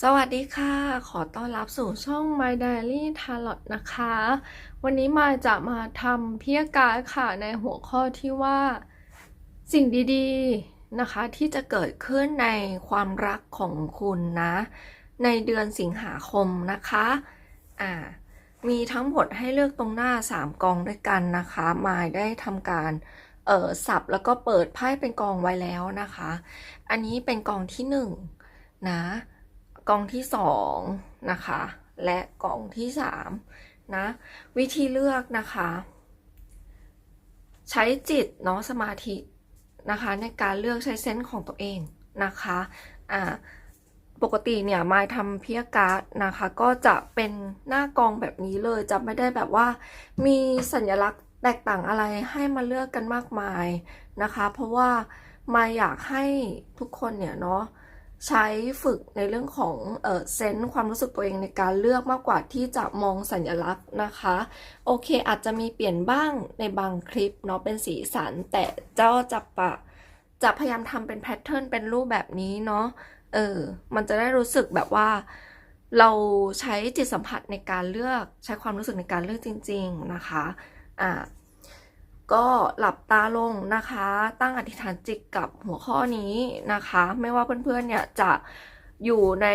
สวัสดีค่ะ ขอต้อนรับสู่ช่อง My Diary Tarot นะคะ วันนี้มาจะมาทำเพียกการค่ะในหัวข้อที่ว่าสิ่งดีๆนะคะที่จะเกิดขึ้นในความรักของคุณนะ ในเดือนสิงหาคมนะคะอ่ามีทั้งหมดให้เลือกตรงหน้า 3 กองด้วยกันนะคะมายได้ทำการเอ่อสับแล้วก็เปิดไพ่เป็นกองไว้แล้วนะคะ อันนี้เป็นกองที่ 1 นะ กองที่สองนะคะ และกองที่สามนะวิธีเลือกนะคะ ใช้จิตเนาะสมาธินะคะ ในการเลือกใช้เซนส์ของตัวเองนะคะอ่าปกติเนี่ยมาทำเพียการ์ดนะคะ ก็จะเป็นหน้ากองแบบนี้เลยจะไม่ได้แบบว่า มีสัญลักษณ์แตกต่างอะไรให้มาเลือกกันมากมายนะคะ เพราะว่ามาอยากให้ทุกคนเนี่ยเนาะ ใช้ฝึกในเรื่องของเออเซนส์ความรู้สึกตัวเองในการเลือกมากกว่าที่จะมองสัญลักษณ์นะคะ โอเคอาจจะมีเปลี่ยนบ้างในบางคลิปเนาะเป็นสีสัน แต่เจ้าจะปะจะพยายามทำเป็นแพทเทิร์นเป็นรูปแบบนี้เนาะเออมันจะได้รู้สึกแบบว่า เราใช้จิตสัมผัสในการเลือกใช้ความรู้สึกในการเลือกจริง ๆนะคะอ่า ก็หลับตาลงนะคะ ตั้งอธิษฐานจิตกับหัวข้อนี้นะคะ ไม่ว่าเพื่อนๆเนี่ยจะอยู่ใน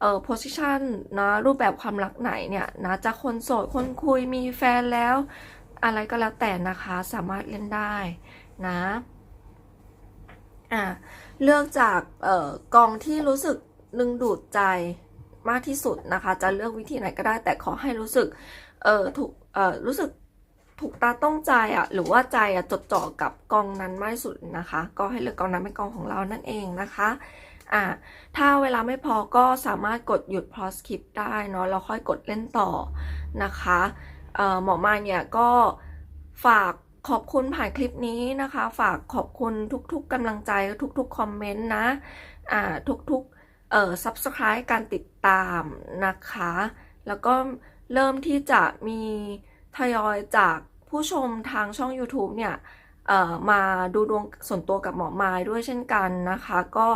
เอ่อ position นะรูปแบบความรักไหนเนี่ยนะจะคนโสดคนคุยมีแฟนแล้ว อะไรก็แล้วแต่นะคะสามารถเล่นได้นะอะเลือกจากเอ่อกองที่รู้สึกดึงดูดใจมากที่สุดนะคะ จะเลือกวิธีไหนก็ได้แต่ขอให้รู้สึกเอ่อถูกเอ่อรู้สึก ถูกตาต้องใจอะ หรือว่าใจอะจดจ่อกับกองนั้นมากที่สุดนะคะ ก็ให้เลือกกองนั้นเป็นกองของเรานั่นเองนะคะอ่าถ้าเวลาไม่พอก็สามารถกดหยุดพอสคลิปได้เนาะแล้วค่อยกดเล่นต่อนะคะเอ่อหมอมาเนี่ยก็ฝากขอบคุณผ่านคลิปนี้นะคะ ฝากขอบคุณทุกๆกำลังใจทุกๆคอมเมนต์นะอ่าทุกๆเอ่อ subscribe การติดตามนะคะ แล้วก็เริ่มที่จะมีทยอยจาก ผู้ชมทางช่อง YouTube เนี่ยมาดูดวงส่วนตัวกับหมอมายด้วยเช่นกันนะคะ ก็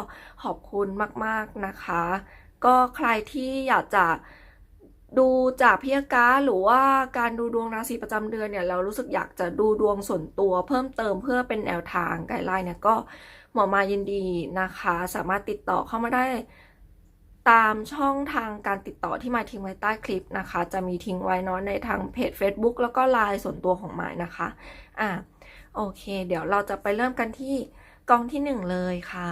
ขอบคุณมากๆนะคะ ก็ใครที่อยากจะดูจากพิยการหรือว่าการดูดวงราศีประจำเดือนเนี่ยเรารู้สึกอยากจะดูดวงส่วนตัวเพิ่มเติมเพื่อเป็นแนวทางไกด์ไลน์เนี่ยก็หมอมายินดีนะคะ สามารถติดต่อเข้ามาได้ ตามช่องทางการติดต่อที่มาทิ้งไว้ใต้คลิปนะคะ จะมีทิ้งไว้เนาะในทางเพจ Facebook แล้วก็ไลน์ส่วนตัวของหมายนะคะอะโอเค เดี๋ยวเราจะไปเริ่มกันที่กองที่หนึ่งเลยค่ะ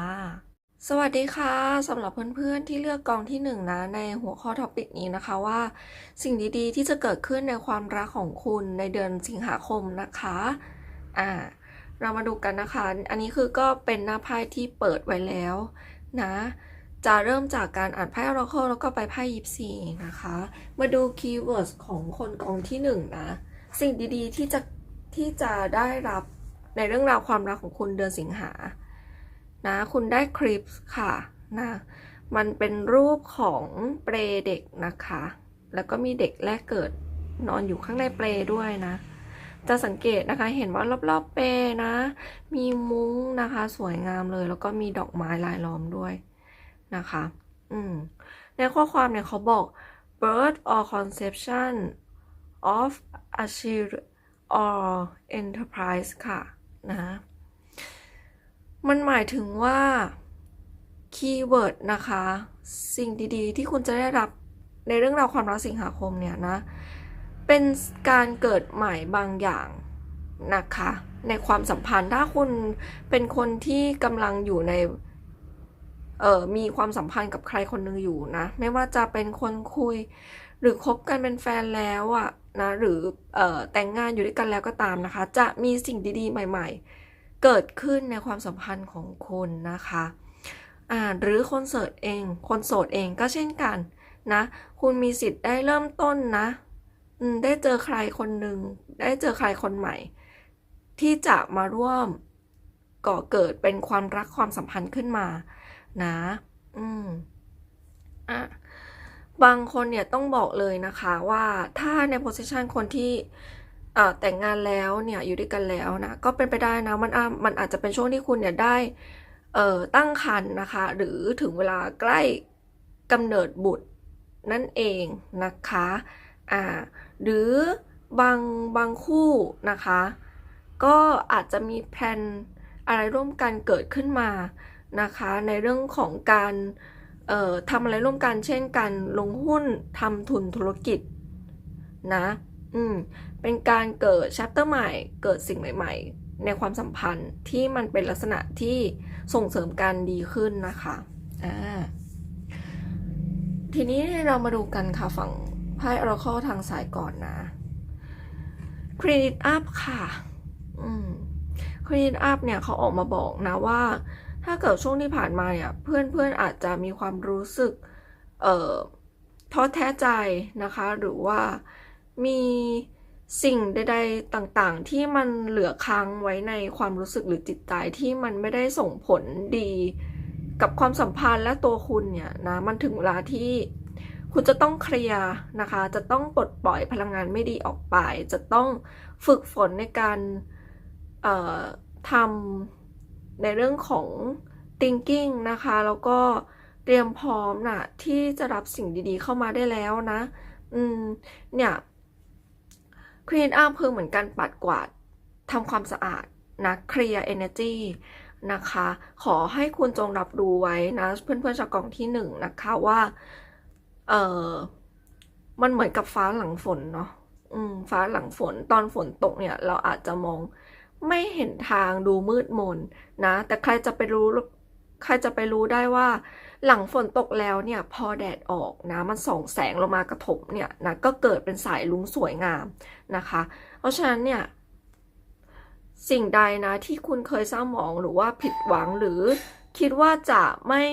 สวัสดีค่ะสำหรับเพื่อนๆที่เลือกกองที่หนึ่งนะในหัวข้อท็อปิกนี้นะคะว่า สิ่งดีๆ ที่จะเกิดขึ้นในความรักของคุณในเดือนสิงหาคมนะคะอ่าเรามาดูกันนะคะ อันนี้คือก็เป็นหน้าไพ่ที่เปิดไว้แล้วนะ จะเริ่มจากการอ่านไพ่ Oracle แล้วก็ไปไพ่ยิปซีนะคะ มาดูคีย์เวิร์ดของคนกองที่หนึ่งนะสิ่งดีๆที่จะที่จะได้รับในเรื่องราวความรักของคุณเดือนสิงหานะคุณได้คลิปค่ะนะมันเป็นรูปของเปรเด็กนะคะ แล้วก็มีเด็กแรกเกิดนอนอยู่ข้างในเปรด้วยนะ จะสังเกตนะคะเห็นว่ารอบๆเปรนะ มีมุ้งนะคะ สวยงามเลย แล้วก็มีดอกไม้ลายล้อมด้วย นะคะ อืม ในข้อความเนี่ยเขาบอก birth or conception of a child or enterprise ค่ะ นะ มันหมายถึงว่า คีย์เวิร์ดนะคะ สิ่งดีๆ ที่คุณจะได้รับในเรื่องราวความรักสิงหาคมเนี่ยนะ เป็นการเกิดใหม่บางอย่างนะคะ ในความสัมพันธ์ถ้าคุณเป็นคนที่กำลังอยู่ใน เออมีความสัมพันธ์กับใครคนหนึ่งอยู่นะ ไม่ว่าจะเป็นคนคุย หรือคบกันเป็นแฟนแล้วอะนะหรือออแต่งงานอยู่ด้วยกันแล้วก็ตามนะคะ จะมีสิ่งดีๆ ใหม่ ๆ เกิดขึ้นในความสัมพันธ์ของคุณนะคะอ่าหรือคนโสดเอง คนโสดเองก็เช่นกันนะ คุณมีสิทธิ์ได้เริ่มต้นนะได้เจอใครคนหนึ่งได้เจอใครคนใหม่ ที่จะมาร่วมก่อเกิดเป็นความรักความสัมพันธ์ขึ้นมา นะ อืมอะบางคนเนี่ยต้องบอกเลยนะคะว่าถ้าในโพสิชันคนที่เอ่อแต่งงานแล้วเนี่ยอยู่ด้วยกันแล้วนะก็เป็นไปได้นะมันอามันอาจจะเป็นช่วงที่คุณเนี่ยได้เอ่อตั้งครรภ์นะคะ หรือถึงเวลาใกล้กำเนิดบุตรนั่นเองนะคะอ่าหรือบางบางคู่นะคะ ก็อาจจะมีแพลนอะไรร่วมกันเกิดขึ้นมา นะคะในเรื่องของการออทำอะไรร่วมกันเช่นการลงหุ้นทำทุนธุรกิจนะอืมเป็นการเกิดชัปเตอร์ใหม่เกิดสิ่งใหม่ ๆ ในความสัมพันธ์ที่มันเป็นลักษณะที่ส่งเสริมการดีขึ้นนะคะอ่าทีนี้เรามาดูกันค่ะฝั่งไพ่อราคทางสายก่อนนะครีดิตอัพค่ะอืมครีดิตอัพเนี่ยเขาออกมาบอกนะว่า ถ้าเกิดช่วงที่ผ่านมาเนี่ยเพื่อนเพื่อนอาจจะมีความรู้สึกเอ่อท้อแท้ใจนะคะ หรือว่ามีสิ่งใดๆต่างๆ ที่มันเหลือค้างไว้ในความรู้สึกหรือจิตใจที่มันไม่ได้ส่งผลดี กับความสัมพันธ์และตัวคุณเนี่ยนะมันถึงเวลาที่คุณจะต้องเคลียร์นะคะ จะต้องปลดปล่อยพลังงานไม่ดีออกไป จะต้องฝึกฝนในการทำ ในเรื่องของ thinking นะคะ แล้วก็เตรียมพร้อมนะที่จะรับสิ่งดีๆเข้ามาได้แล้วนะ อืม เนี่ย clean up คือเหมือนการปัดกวาดทำความสะอาดนะ clear energy นะคะ ขอให้คุณจงรับรู้ไว้นะ เพื่อนๆจากกองที่หนึ่งนะคะว่า เออมันเหมือนกับฟ้าหลังฝนเนาะอืมฟ้าหลังฝนตอนฝนตกเนี่ย เราอาจจะมอง ไม่เห็นทางดูมืดมนนะ แต่ใครจะไปรู้ใครจะไปรู้ได้ว่า หลังฝนตกแล้วเนี่ย พอแดดออกนะ มันส่องแสงลงมากระทบเนี่ยนะก็เกิดเป็นสายลุ้งสวยงามนะคะ เพราะฉะนั้นเนี่ยสิ่งใดนะที่คุณเคยเศร้าหมองหรือว่าผิดหวังหรือคิดว่าจะไม่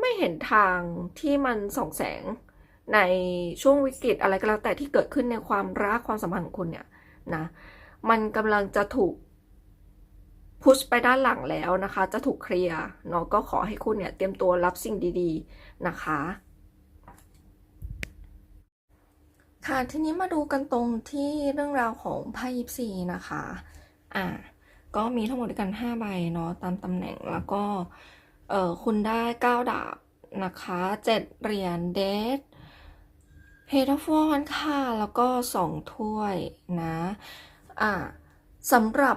ไม่เห็นทางที่มันส่องแสงในช่วงวิกฤตอะไรก็แล้วแต่ที่เกิดขึ้นในความรักความสัมพันธ์ของคุณเนี่ยนะ มันกำลังจะถูกพุชไปด้านหลังแล้วนะคะ จะถูกเคลียร์เนาะก็ขอให้คุณเนี่ยเตรียมตัวรับสิ่งดีๆนะคะ ค่ะทีนี้มาดูกันตรงที่เรื่องราวของไพ่ยิปซีนะคะอ่าก็มีทั้งหมดด้วยกัน 5 ใบเนาะตามตำแหน่งแล้วก็เออคุณได้ 9 ดาบนะคะ 7 เหรียญเดทเพทฟอนค่ะ แล้วก็ 2 ถ้วยนะ อ่าสำหรับ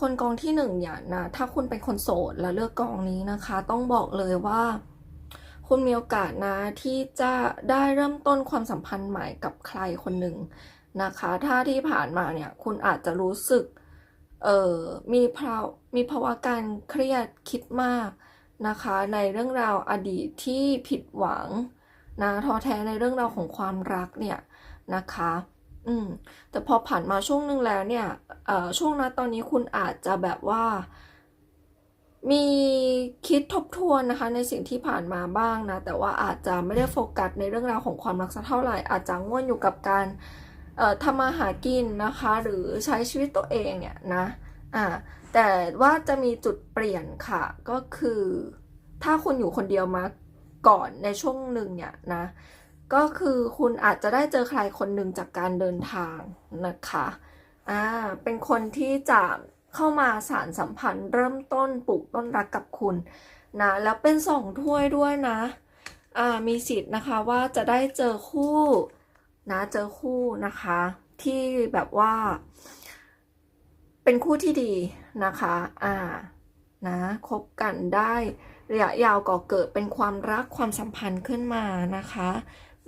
คนกองที่หนึ่งเนี่ยนะถ้าคุณเป็นคนโสดแล้วเลือกกองนี้นะคะ ต้องบอกเลยว่า คุณมีโอกาสนะที่จะได้เริ่มต้นความสัมพันธ์ใหม่กับใครคนหนึ่งนะคะ ถ้าที่ผ่านมาเนี่ยคุณอาจจะรู้สึกเอ่อมีภาวมีภาวะการเครียดคิดมากนะคะ ในเรื่องราวอดีตที่ผิดหวังนะท้อแท้ในเรื่องราวของความรักเนี่ยนะคะ อืม แต่พอผ่านมาช่วงหนึ่งแล้วเนี่ยเอ่อช่วงนั้นตอนนี้คุณอาจจะแบบว่า มีคิดทบทวนนะคะ ในสิ่งที่ผ่านมาบ้างนะ แต่ว่าอาจจะไม่ได้โฟกัสในเรื่องราวของความรักสักเท่าไหร่ อาจจะง่วนอยู่กับการเอ่อทำมาหากินนะคะ หรือใช้ชีวิตตัวเองเนี่ยนะ อ่า แต่ว่าจะมีจุดเปลี่ยนค่ะ ก็คือ ถ้าคุณอยู่คนเดียวมาก่อนในช่วงหนึ่งเนี่ยนะ ก็คือคุณอาจจะได้เจอใครคนหนึ่งจากการเดินทางนะคะอ่าเป็นคนที่จะเข้ามาสารสัมพันธ์ เริ่มต้นปลูกต้นรักกับคุณนะแล้วเป็นสองถ้วยด้วยนะอ่ามีสิทธิ์นะคะว่าจะได้เจอคู่นะเจอคู่นะคะ ที่แบบว่า เป็นคู่ที่ดีนะคะอ่านะคบกันได้ระยะยาวก่อเกิดเป็นความรักความสัมพันธ์ขึ้นมานะคะ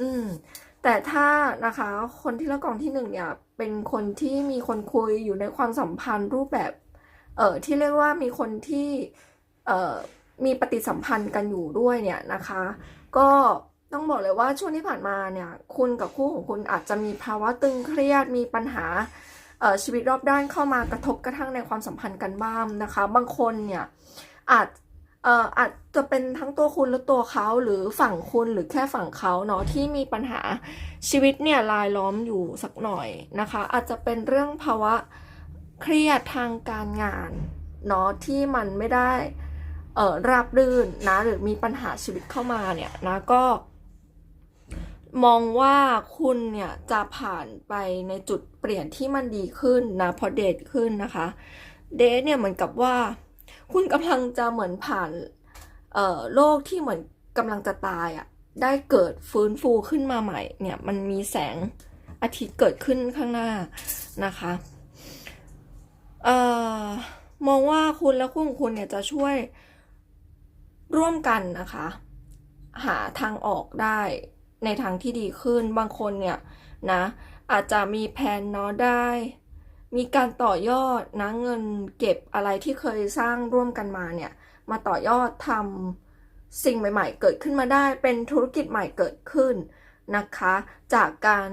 อืม แต่ถ้านะคะ คนที่ละกองที่หนึ่งเนี่ย เป็นคนที่มีคนคุยอยู่ในความสัมพันธ์รูปแบบ เอ่อที่เรียกว่ามีคนที่เอ่อมีปฏิสัมพันธ์กันอยู่ด้วยเนี่ยนะคะ ก็ต้องบอกเลยว่าช่วงที่ผ่านมาเนี่ยคุณกับคู่ของคุณอาจจะมีภาวะตึงเครียดมีปัญหาเอ่อชีวิตรอบด้านเข้ามากระทบกระทั่งในความสัมพันธ์กันบ้างนะคะ บางคนเนี่ยอาจ เอ่ออาจจะเป็นทั้งตัวคุณและตัวเขาหรือฝั่งคุณหรือแค่ฝั่งเขาเนาะที่มีปัญหาชีวิตเนี่ยลายล้อมอยู่สักหน่อยนะคะ อาจจะเป็นเรื่องภาวะเครียดทางการงานเนาะที่มันไม่ได้เอ่อราบรื่นนะหรือมีปัญหาชีวิตเข้ามาเนี่ยนะก็ มองว่าคุณเนี่ยจะผ่านไปในจุดเปลี่ยนที่มันดีขึ้นนะพอเดทขึ้นนะคะ เดทเนี่ยเหมือนกับว่า คุณกำลังจะเหมือนผ่านเอ่อโลกที่เหมือนกำลังจะตายอะ่ะได้เกิดฟื้นฟูขึ้นมาใหม่เนี่ยมันมีแสงอาทิตย์เกิดขึ้นข้างหน้านะคะเอ่อมองว่าคุณและคู่ของคุณเนี่ยจะช่วยร่วมกันนะคะ หาทางออกได้ในทางที่ดีขึ้นบางคนเนี่ยนะอาจจะมีแผนเนาะได้ มีการต่อยอดนะเงินเก็บอะไรที่เคยสร้างร่วมกันมาเนี่ย มาต่อยอดทำสิ่งใหม่ๆ เกิดขึ้นมาได้ เป็นธุรกิจใหม่เกิดขึ้นนะคะ จากการ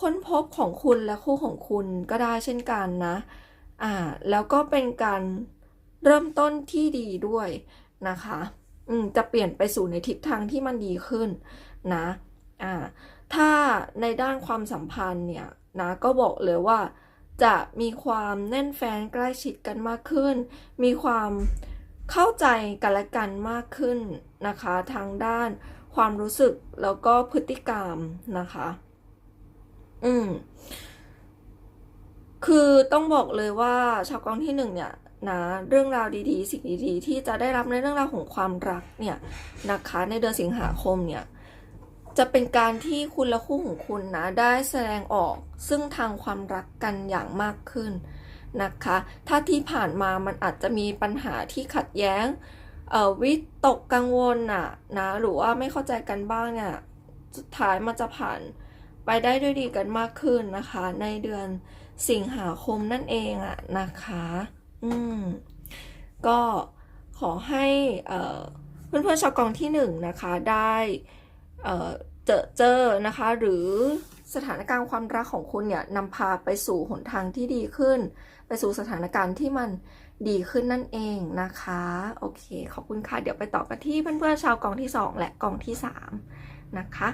ค้นพบของคุณและคู่ของคุณก็ได้เช่นกันนะอ่าแล้วก็เป็นการเริ่มต้นที่ดีด้วยนะคะอืมจะเปลี่ยนไปสู่ในทิศทางที่มันดีขึ้นนะอ่าถ้าในด้านความสัมพันธ์เนี่ยนะก็บอกเลยว่า จะมีความแน่นแฟ้นใกล้ชิดกันมากขึ้น มีความเข้าใจกันและกันมากขึ้นนะคะทางด้านความรู้สึกแล้วก็พฤติกรรมนะคะ อืม คือต้องบอกเลยว่าชาวกองที่หนึ่งเนี่ยนะเรื่องราวดีๆ สิ่งดีๆ ที่จะได้รับในเรื่องราวของความรักเนี่ยนะคะ ในเดือนสิงหาคมเนี่ย จะเป็นการที่คุณและคู่ของคุณนะได้แสดงออกซึ่งทางความรักกันอย่างมากขึ้นนะคะ ถ้าที่ผ่านมามันอาจจะมีปัญหาที่ขัดแย้งวิตกกังวลน่ะนะหรือว่าไม่เข้าใจกันบ้างเนี่ยสุดท้ายมันจะผ่านไปได้ด้วยดีกันมากขึ้นนะคะ ในเดือนสิงหาคมนั่นเองอะนะคะ อืมก็ขอให้เอ่อเพื่อนๆชาวกองที่หนึ่งนะคะได้ เจอเจอนะคะ หรือสถานการณ์ความรักของคุณเนี่ยนำพาไปสู่หนทางที่ดีขึ้น ไปสู่สถานการณ์ที่มันดีขึ้นนั่นเองนะคะ โอเค ขอบคุณค่ะ เดี๋ยวไปต่อกันที่เพื่อนๆชาวกองที่ 2 และกองที่ 3 นะคะ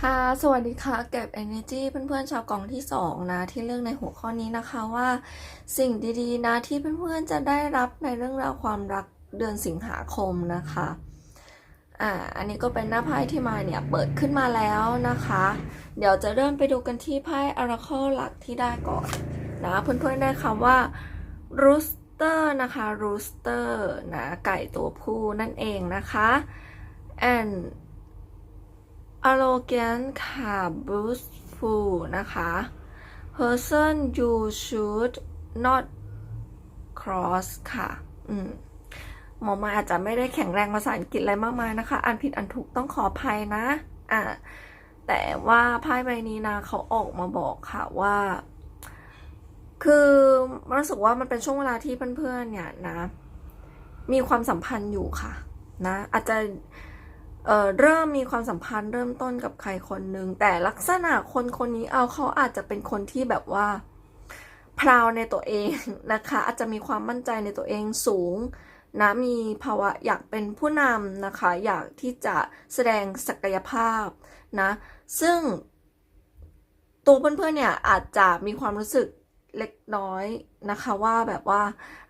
ค่ะ สวัสดีค่ะเก็บ energy เพื่อนๆชาวกองที่ 2 นะ ที่เรื่องในหัวข้อนี้นะคะว่า สิ่งดีๆ นะที่เพื่อนๆจะได้รับในเรื่องราวความรักเดือนสิงหาคมนะคะ อ่า อันนี้ก็เป็นหน้าไพ่ที่มาเนี่ยเปิดขึ้นมาแล้วนะคะ เดี๋ยวจะเริ่มไปดูกันที่ไพ่ oracle หลักที่ได้ก่อนนะเพื่อนๆได้คำว่า rooster นะคะ rooster นะไก่ตัวผู้นั่นเองนะคะ and arrogant ค่ะ boastful นะคะ person you should not cross ค่ะ อืม หมอมาอาจจะไม่ได้แข็งแรงภาษาอังกฤษอะไรมากมายนะคะ อันผิดอันถูกต้องขออภัยนะ อ่าแต่ว่าไพ่ใบนี้นะเขาออกมาบอกค่ะว่า คือรู้สึกว่ามันเป็นช่วงเวลาที่เพื่อนๆเนี่ยนะ มีความสัมพันธ์อยู่ค่ะนะอาจจะเเริ่มมีความสัมพันธ์เริ่มต้นกับใครคนหนึ่งแต่ลักษณะคนคนนี้เอาเขาอาจจะเป็นคนที่แบบว่าพราวในตัวเองนะคะ อาจจะมีความมั่นใจในตัวเองสูง นะมีภาวะอยากเป็นผู้นำนะคะ อยากที่จะแสดงศักยภาพนะ ซึ่งตัวเพื่อนๆเนี่ยอาจจะมีความรู้สึกเล็กน้อยนะคะว่าแบบว่า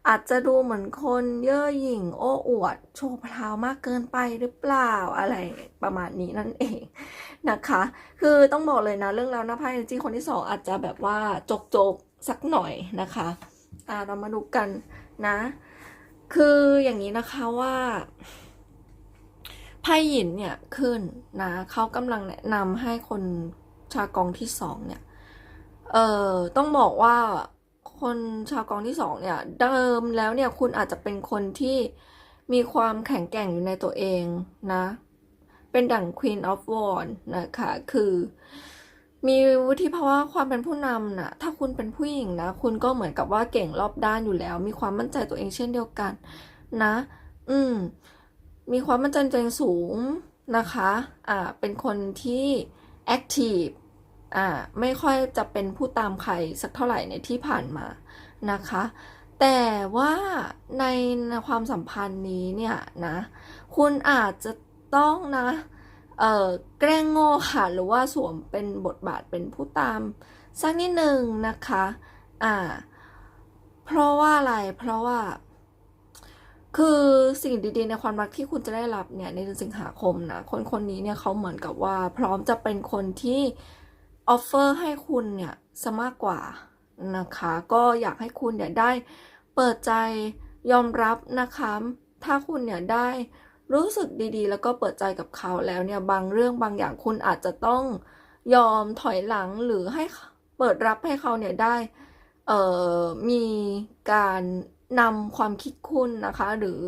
อาจจะดูเหมือนคนเย่อหยิ่งโอ้อวด โชว์พราวมากเกินไปหรือเปล่าอะไรประมาณนี้นั่นเองนะคะ คือต้องบอกเลยนะเรื่องราวหน้าไพ่เอเนจีคนที่สองอาจจะแบบว่าจกๆสักหน่อยนะคะอ่าเรามาดูกันนะ คืออย่างนี้นะคะว่าไพ่หยินเนี่ยขึ้นนะเขากำลังแนะนำให้คนชาวกองที่สองเนี่ยเอ่อต้องบอกว่าคนชาวกองที่สองเนี่ยเดิมแล้วเนี่ยคุณอาจจะเป็นคนที่มีความแข็งแกร่งอยู่ในตัวเองนะ เป็นดั่ง Queen of Wands นะคะ คือ มีวุฒิภาวะความเป็นผู้นำนะถ้าคุณเป็นผู้หญิงนะ คุณก็เหมือนกับว่าเก่งรอบด้านอยู่แล้ว มีความมั่นใจตัวเองเช่นเดียวกัน นะ อืม มีความมั่นใจตัวเองสูงนะคะ อ่า เป็นคนที่แอคทีฟ อ่า ไม่ค่อยจะเป็นผู้ตามใครสักเท่าไหร่ในที่ผ่านมา นะคะ แต่ว่าในความสัมพันธ์นี้เนี่ยนะ คุณอาจจะต้องนะ เอ่อแกล้งโง่ค่ะ หรือว่าสวมเป็นบทบาทเป็นผู้ตามสักนิดหนึ่งนะคะอ่าเพราะว่าอะไรเพราะว่า คือสิ่งดีๆ ในความรักที่คุณจะได้รับเนี่ยในเดือนสิงหาคมนะคนคนนี้เนี่ยเขาเหมือนกับว่า พร้อมจะเป็นคนที่ออฟเฟอร์ให้คุณเนี่ยซะมากกว่านะคะ ก็อยากให้คุณเนี่ยได้เปิดใจยอมรับนะคะ ถ้าคุณเนี่ยได้ รู้สึกดีๆ แล้วก็เปิดใจกับเขาแล้วเนี่ยบางเรื่องบางอย่างคุณอาจจะต้องยอมถอยหลังหรือให้เปิดรับให้เขาเนี่ยได้เอ่อมีการนำความคิดคุณนะคะ หรือ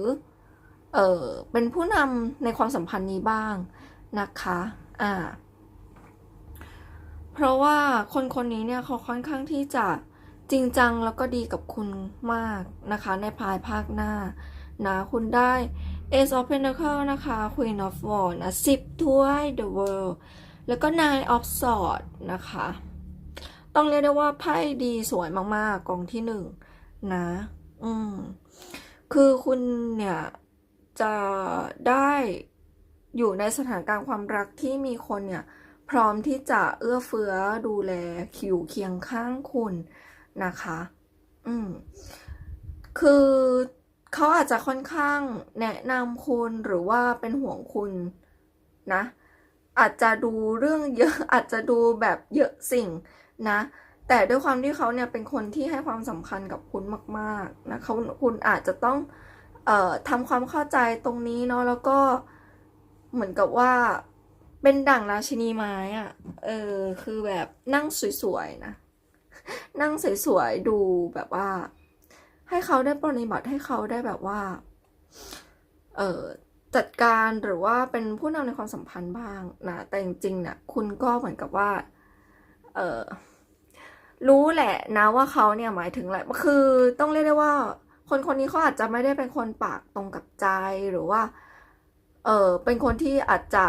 เออเป็นผู้นำในความสัมพันธ์นี้บ้างนะคะอ่าเพราะว่าคนคนนี้เนี่ยเขาค่อนข้างที่จะจริงจังแล้วก็ดีกับคุณมากนะคะ ในภายภาคหน้านะคุณได้ Ace of Pentacle นะคะ Queen of Wands นะ10ถ้วย The World แล้วก็ Nine of Swords นะคะ ต้องเรียกได้ว่าไพ่ดีสวยมากๆ กองที่หนึ่งนะ อืม คือคุณเนี่ย จะได้อยู่ในสถานการณ์ความรักที่มีคนเนี่ย พร้อมที่จะเอื้อเฟื้อดูแลคิวเคียงข้างคุณนะคะ อืม คือ เขาอาจจะค่อนข้างแนะนำคุณหรือว่าเป็นห่วงคุณนะ อาจจะดูเรื่องเยอะอาจจะดูแบบเยอะสิ่งนะ แต่ด้วยความที่เขาเนี่ยเป็นคนที่ให้ความสำคัญกับคุณมากๆนะเขาคุณอาจจะต้องเอ่อทำความเข้าใจตรงนี้เนาะแล้วก็เหมือนกับว่าเป็นดั่งราชินีไม้อะเออคือแบบนั่งสวยๆนะ นั่งสวยๆดูแบบว่า ให้เขาได้ปฏิบัติให้เขาได้แบบว่า เอ่อจัดการหรือว่าเป็นผู้นำในความสัมพันธ์บ้างนะแต่จริงๆเนี่ยคุณก็เหมือนกับว่า เออรู้แหละนะว่าเขาเนี่ยหมายถึงอะไรคือต้องเรียกได้ว่า คนคนนี้เขาอาจจะไม่ได้เป็นคนปากตรงกับใจหรือว่า เออเป็นคนที่อาจจะ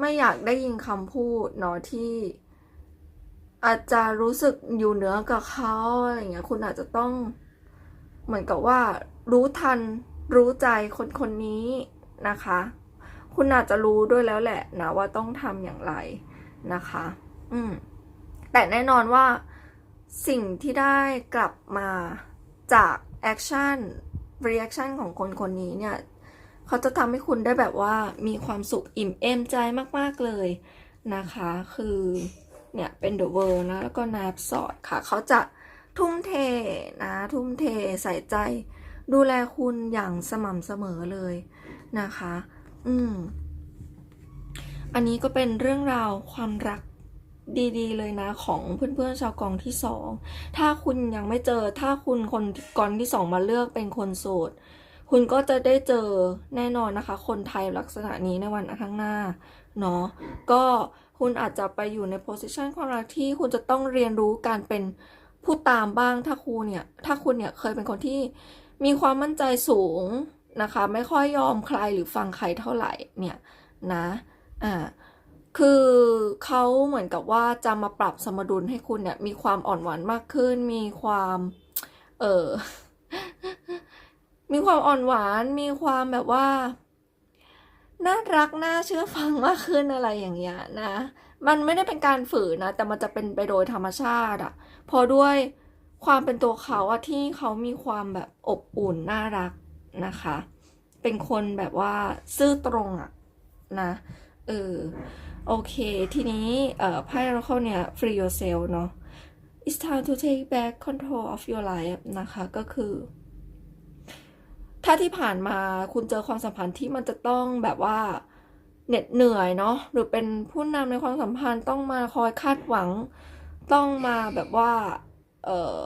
ไม่อยากได้ยินคำพูดเนาะที่ อาจจะรู้สึกอยู่เหนือกับเขาอะไรเงี้ย คุณอาจจะต้องเหมือนกับว่า รู้ทันรู้ใจคนคนนี้นะคะ คุณอาจจะรู้ด้วยแล้วแหละนะว่าต้องทำอย่างไรนะคะ อืม แต่แน่นอนว่าสิ่งที่ได้กลับมาจากแอคชั่นรีแอคชั่นของคนคนนี้เนี่ย เขาจะทำให้คุณได้แบบว่ามีความสุขอิ่มเอมใจมาก ๆ เลยนะคะ คือ เนี่ยเป็น The World นะแล้วก็นาบสอดค่ะ เขาจะทุ่มเทนะ ทุ่มเทใส่ใจ ดูแลคุณอย่างสม่ำเสมอเลยนะคะ อืม อันนี้ก็เป็นเรื่องราวความรักดีๆ เลยนะ ของเพื่อนๆชาวกองที่สองถ้าคุณยังไม่เจอ ถ้าคุณคนกองที่สองมาเลือกเป็นคนโสดคุณก็จะได้เจอแน่นอนนะคะ คนไทยลักษณะนี้ในวันข้างหน้า เนาะก็ คุณอาจจะไปอยู่ในโพสิชันความรักที่คุณจะต้องเรียนรู้การเป็นผู้ตามบ้างถ้าคุณเนี่ยถ้าคุณเนี่ยเคยเป็นคนที่มีความมั่นใจสูงนะคะ ไม่ค่อยยอมใครหรือฟังใครเท่าไหร่เนี่ยนะอ่าคือเขาเหมือนกับว่าจะมาปรับสมดุลให้คุณเนี่ยมีความอ่อนหวานมากขึ้น มีความเออมีความอ่อนหวานมีความแบบว่า น่ารักน่าเชื่อฟังมากขึ้นอะไรอย่างเงี้ยนะ มันไม่ได้เป็นการฝืนนะ แต่มันจะเป็นไปโดยธรรมชาติอะพอด้วยความเป็นตัวเขาอะที่เขามีความแบบอบอุ่นน่ารักนะคะ เป็นคนแบบว่าซื่อตรงอะนะเออโอเค ทีนี้เอ่อไพ่เราเข้าเนี่ย free yourself เนาะ it's time to take back control of your life นะคะ ก็คือ ถ้าที่ผ่านมาคุณเจอความสัมพันธ์ที่มันจะต้องแบบว่าเหน็ดเหนื่อยเนาะหรือเป็นผู้นำในความสัมพันธ์ต้องมาคอยคาดหวัง ต้องมาแบบว่าเออ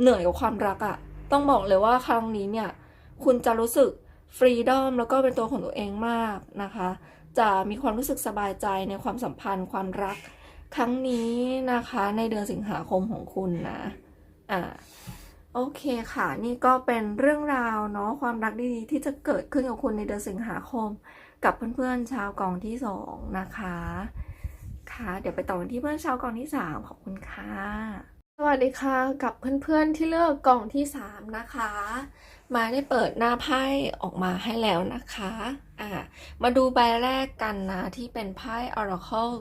เหนื่อยกับความรักอะต้องบอกเลยว่าครั้งนี้เนี่ย คุณจะรู้สึกฟรีดอมแล้วก็เป็นตัวของตัวเองมากนะคะ จะมีความรู้สึกสบายใจในความสัมพันธ์ความรักครั้งนี้นะคะในเดือนสิงหาคมของคุณนะ อ่า โอเคค่ะนี่ก็เป็นเรื่องราวเนาะความรักดีๆที่จะเกิดขึ้นกับคุณในเดือนสิงหาคม กับเพื่อนๆชาวกองที่สองนะคะค่ะเดี๋ยวไปต่อกันที่เพื่อนชาวกองที่สามขอบคุณค่ะสวัสดีค่ะกับเพื่อนๆที่เลือกกองที่สามนะคะ มาได้เปิดหน้าไพ่ออกมาให้แล้วนะคะอ่ามาดูใบแรกกันนะที่เป็นไพ่ Oracle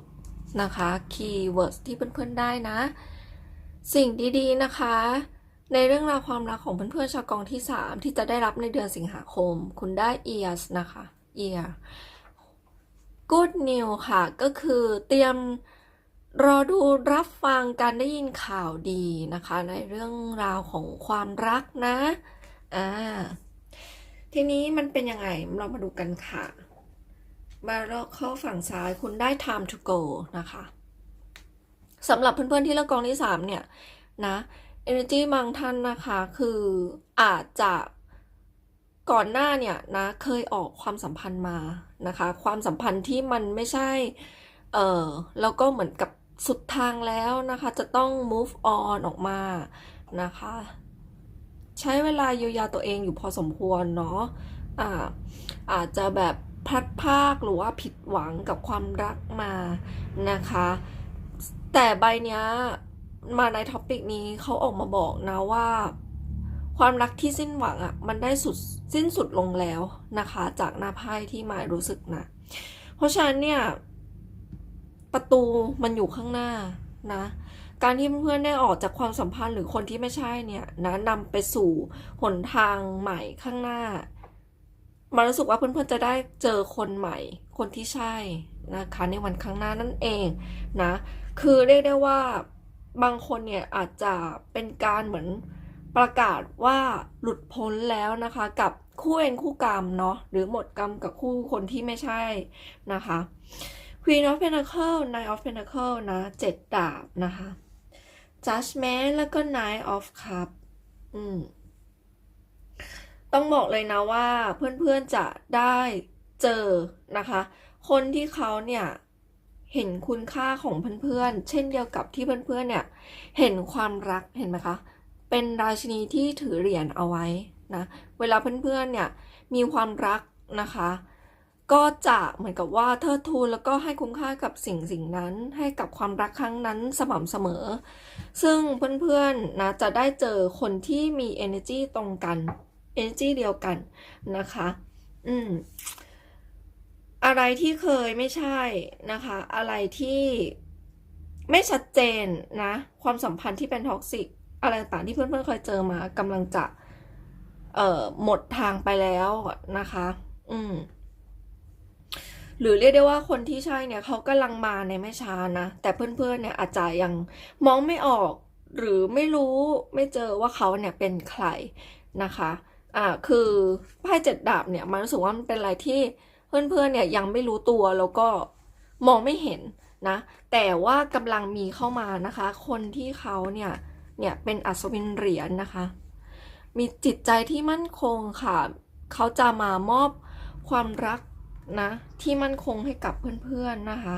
นะคะ Keywords ที่เพื่อนๆได้นะ สิ่งดีๆนะคะ ในเรื่องราวความรักของเพื่อนๆชาวกองที่ 3 ที่จะได้รับในเดือนสิงหาคม คุณได้ ears นะคะ ear good news ค่ะ ก็คือเตรียมรอดูรับฟังการได้ยินข่าวดีนะคะ ในเรื่องราวของความรักนะอ่าทีนี้มันเป็นยังไงเรามาดูกันค่ะ มาเราเข้าฝั่งซ้ายคุณได้ time to go นะคะสำหรับเพื่อนๆที่เลือกกองที่สามเนี่ยนะ energy บางท่านนะคะคืออาจจะก่อนหน้าเนี่ยนะเคยออกความสัมพันธ์มานะคะ ความสัมพันธ์ที่มันไม่ใช่เออแล้วก็เหมือนกับสุดทางแล้วนะคะ จะต้อง move on ออกมานะคะ ใช้เวลาเยียวยาตัวเองอยู่พอสมควรเนาะอ่าอาจจะแบบพลัดพากหรือว่าผิดหวังกับความรักมานะคะ แต่ใบเนี้ย มาในท็อปิกนี้เขาออกมาบอกนะว่า ความรักที่สิ้นหวังอะ่ะมันได้สุดสิ้นสุดลงแล้วนะคะ จากหน้าไพ่ที่หมายรู้สึกนะ เพราะฉะนั้นเนี่ย ประตูมันอยู่ข้างหน้านะ การที่เพื่อนได้ออกจากความสัมพันธ์หรือคนที่ไม่ใช่เนี่ยนะนำไปสู่หนทางใหม่ข้างหน้ามารู้สึกว่าเพื่อนๆจะได้เจอคนใหม่ คนที่ใช่นะคะในวันข้างหน้านั่นเองนะ คือเรียกได้ว่า บางคนเนี่ยอาจจะเป็นการเหมือนประกาศว่าหลุดพ้นแล้วนะคะ กับคู่เวรคู่กรรมเนาะหรือหมดกรรมกับคู่คนที่ไม่ใช่นะคะ Queen of Pentacle Knight of Pentacle นะเจ็ดดาบนะคะ Judgment แล้วก็ Knight of Cup อืมต้องบอกเลยนะว่าเพื่อนๆจะได้เจอนะคะ คนที่เขาเนี่ย เห็นคุณค่าของเพื่อนๆ เช่นเดียวกับที่เพื่อนๆเนี่ย เห็นความรักเห็นไหมคะ เป็นราชินีที่ถือเหรียญเอาไว้นะ เวลาเพื่อนๆเนี่ยมีความรักนะคะ ก็จะเหมือนกับว่าเทิดทูนแล้วก็ให้คุณค่ากับสิ่งสิ่งนั้น ให้กับความรักครั้งนั้นสม่ำเสมอ ซึ่งเพื่อนๆนะจะได้เจอคนที่มี energy ตรงกัน energy เดียวกันนะคะ อืม อะไรที่เคยไม่ใช่นะคะ อะไรที่ไม่ชัดเจนนะ ความสัมพันธ์ที่เป็นท็อกซิกอะไรต่างที่เพื่อนๆเคยเจอมากำลังจะ เอ่อหมดทางไปแล้วนะคะ อืม หรือเรียกได้ว่าคนที่ใช่เนี่ยเขากำลังมาในไม่ช้านะ แต่เพื่อนๆเนี่ยอาจจะยังมองไม่ออก หรือไม่รู้ไม่เจอว่าเขาเนี่ยเป็นใครนะคะ อ่า คือไพ่เจ็ดดาบเนี่ยมันรู้สึกว่ามันเป็นอะไรที่ เพื่อนๆเนี่ยยังไม่รู้ตัวแล้วก็มองไม่เห็นนะ แต่ว่ากำลังมีเข้ามานะคะ คนที่เขาเนี่ยเนี่ยเป็นอัศวินเหรียญนะคะ มีจิตใจที่มั่นคงค่ะ เขาจะมามอบความรักนะที่มั่นคงให้กับเพื่อนๆนะคะ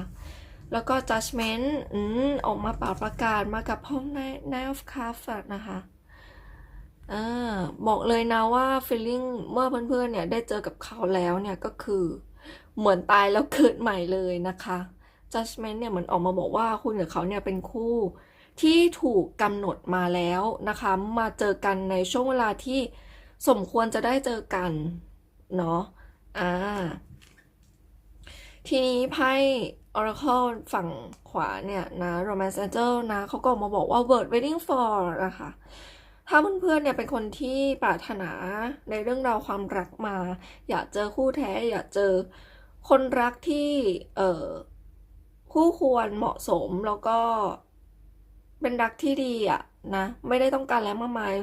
แล้วก็ judgment อืมออกมาเป่าประกาศมากับห้อง Knight of Cups อะนะคะอบอกเลยนะว่า feeling เมื่อเพื่อนๆเนี่ยได้เจอกับเขาแล้วเนี่ยก็คือ เหมือนตายแล้วเกิดใหม่เลยนะคะ judgment เนี่ยเหมือนออกมาบอกว่าคุณกับเขาเนี่ยเป็นคู่ที่ถูกกำหนดมาแล้วนะคะ มาเจอกันในช่วงเวลาที่สมควรจะได้เจอกัน เนาะอ่าทีนี้ไพ่ Oracle ฝั่งขวาเนี่ยนะ Romance Angel นะเขาก็ออกมาบอกว่า word waiting for นะคะ ถ้าเพื่อนๆเนี่ยเป็นคนที่ปรารถนาในเรื่องราวความรักมา อยากเจอคู่แท้ อยากเจอคนรักที่เอ่อคู่ควรเหมาะสมแล้วก็เป็นรักที่ดีอะนะ ไม่ได้ต้องการแล้วมากมาย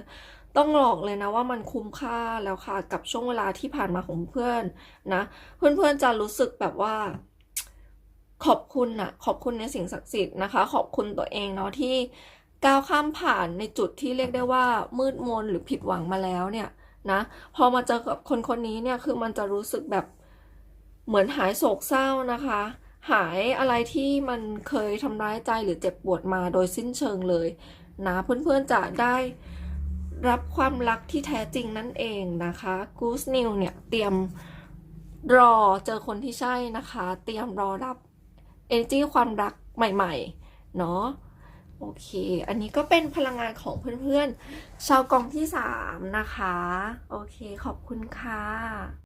ต้องบอกเลยนะว่ามันคุ้มค่าแล้วค่ะ กับช่วงเวลาที่ผ่านมาของเพื่อนนะ เพื่อนๆจะรู้สึกแบบว่า ขอบคุณอะขอบคุณในสิ่งศักดิ์สิทธิ์นะคะ ขอบคุณตัวเองเนาะที่ ก้าวข้ามผ่านในจุดที่เรียกได้ว่ามืดมนหรือผิดหวังมาแล้วเนี่ยนะพอมาเจอกับคนคนนี้เนี่ยคือมันจะรู้สึกแบบเหมือนหายโศกเศร้านะคะ หายอะไรที่มันเคยทำร้ายใจหรือเจ็บปวดมาโดยสิ้นเชิงเลยนะเพื่อนๆจะได้รับความรักที่แท้จริงนั่นเองนะคะ Goose New เนี่ยเตรียมรอเจอคนที่ใช่นะคะ เตรียมรอรับ energy ความรักใหม่ ๆ เนาะ โอเค อันนี้ก็เป็นพลังงานของเพื่อนๆ ชาวกองที่ 3 นะคะ โอเค ขอบคุณค่ะ